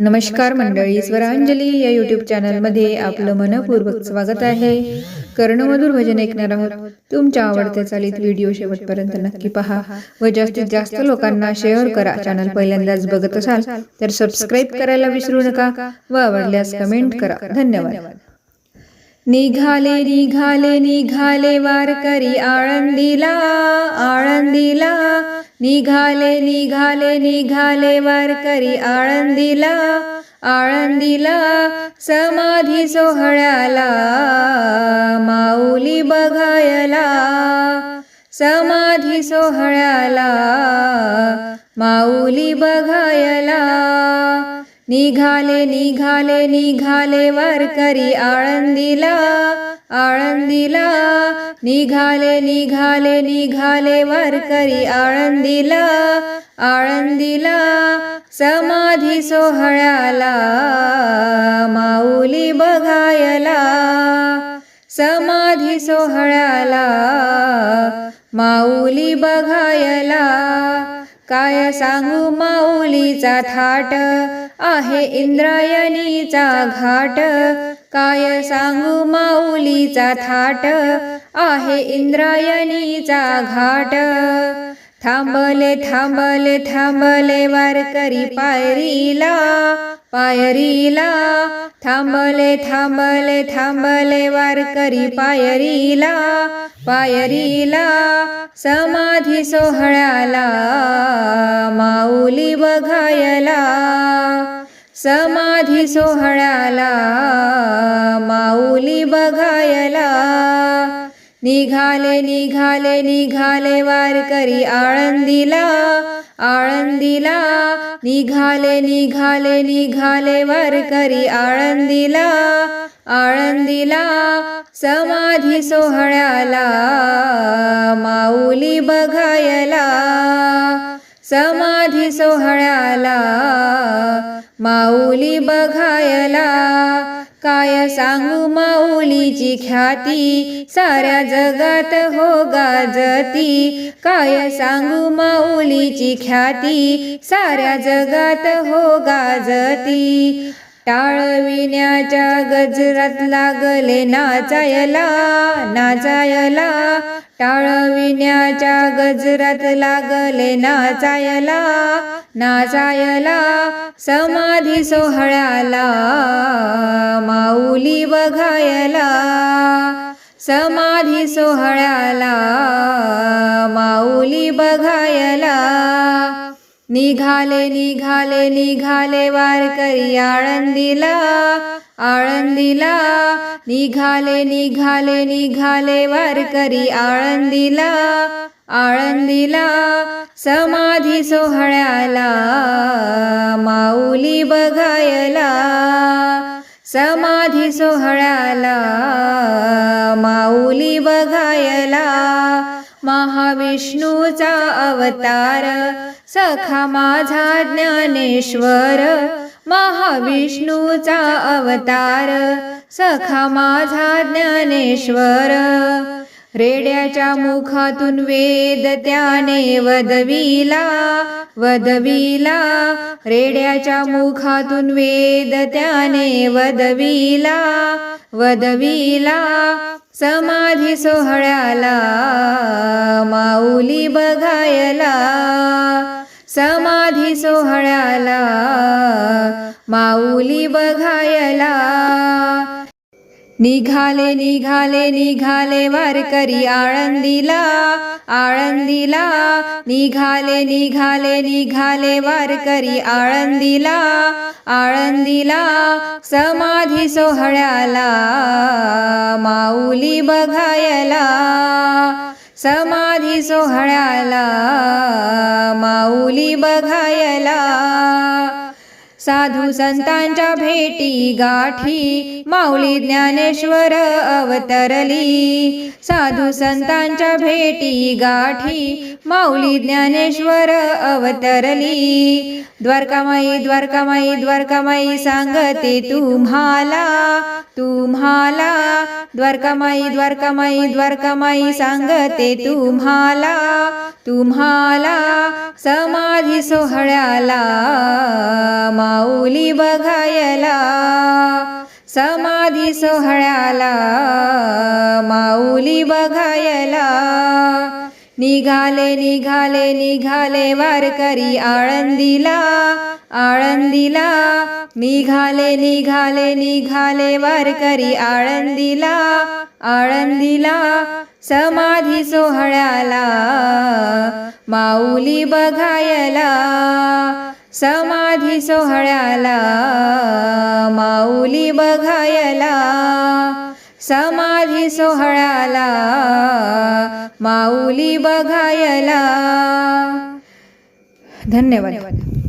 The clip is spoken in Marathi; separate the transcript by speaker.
Speaker 1: नमस्कार मंडळी स्वरांजली या युट्यूब चॅनलमध्ये आपलं मनपूर्वक स्वागत आहे. कर्णमधुर भजन ऐकणार आहोत. तुमच्या आवडत्या चालीत व्हिडिओ शेवटपर्यंत नक्की पहा व जास्तीत जास्त लोकांना शेअर करा. चॅनल पहिल्यांदाच बघत असाल तर सबस्क्राईब करायला विसरू नका व आवडल्यास कमेंट करा. धन्यवाद. निघाले निघाले निघाले वारकरी आळंदीला. आळंदीला. निघाले निघाले निघाले वारकरी आळंदीला आळंदीला समाधी सोहळ्याला माऊली बघायला. समाधी सोहळ्याला माऊली बघायला. निघाले निघाले निघाले वारकरी आळंदीला आळंदीला निघाले निघाले निघाले वारकरी आळंदीला. आळंदीला समाधी सोहळ्याला माऊली बघायला. समाधी सोहळ्याला माऊली बघायला. काय सांगू माऊलीचा थाट आहे इंद्रायणीचा घाट काय सांगू माऊलीचा थाट आहे इंद्रायणीचा घाट. थांबले थांबले थांबले वारकरी पायरीला पायरीला थांबले थांबले थांबले वारकरी पायरीला पायरीला समाधी सोहळ्याला माऊली बघायला. समाधी सोहळ्याला माऊली बघायला. निघाले निघाले निघाले वारकरी आळंदीला आळंदीला. निघाले निघाले निघाले वारकरी आळंदीला आळंदीला. समाधी सोहळ्याला माऊली बघायला. समाधी सोहळ्याला माऊली बघायला. काय सांगू माऊलीची ख्याती? साऱ्या जगात हो गाजती. काय सांगू माऊलीची ख्याती? साऱ्या जगात हो गाजती. टाळविण्याच्या गजरात लागले नाचायला नाचायला. टाळविण्याच्या गजरात लागले नाचायला नाचायला. समाधी सोहळ्याला माऊली बघायला. समाधी सोहळ्याला माऊली बघायला. निघाले निघाले निघाले वारकरी आळंदीला आळंदीला. निघाले निघाले निघाले वारकरी आळंदीला आळंदीला. समाधी सोहळ्याला माऊली बघायला. समाधी सोहळ्या विष्णूचा अवतार. सखा माझा ज्ञानेश्वर. महाविष्णूचा अवतार. सखा माझा ज्ञानेश्वर. रेड्याच्या मुखातून वेद त्याने वदविला वदविला. रेड्याच्या मुखातून वेद त्याने वदविला वदविला. समाधी सोहळ्याला माऊली बघायला. समाधी सोहळ्याला माऊली बघायला. निघाले निघाले निघाले वारकरी आळंदीला आळंदीला. निघाले निघाले निघाले वारकरी आळंदीला आळंदीला. समाधी सोहळ्याला माऊली बघायला. समाधी सोहळ्याला माऊली बघायला. साधू संतांच्या भेटी गाठी. माऊली ज्ञानेश्वर अवतरली. साधू संतांच्या भेटी गाठी. माऊली ज्ञानेश्वर अवतरली. द्वारकामाई द्वारकामाई द्वारकामाई सांगते तुम्हाला तुम्हाला. द्वारकामाई द्वारकामाई द्वारकामाई सांगते तुम्हाला तुम्हाला. समाधी सोहळ्याला माऊली बघायला समाधी सोहळ्याला. माऊली बघायला निघाले निघाले निघाले वारकरी आळंदीला आळंदीला. निघाले निघाले निघाले वारकरी आळंदीला आळंदीला. समाधी सोहळ्याला माऊली बघायला. समाधी सोहळ्याला माऊली बघायला. समाधी सोहळ्याला माऊली बघायला. धन्यवाद.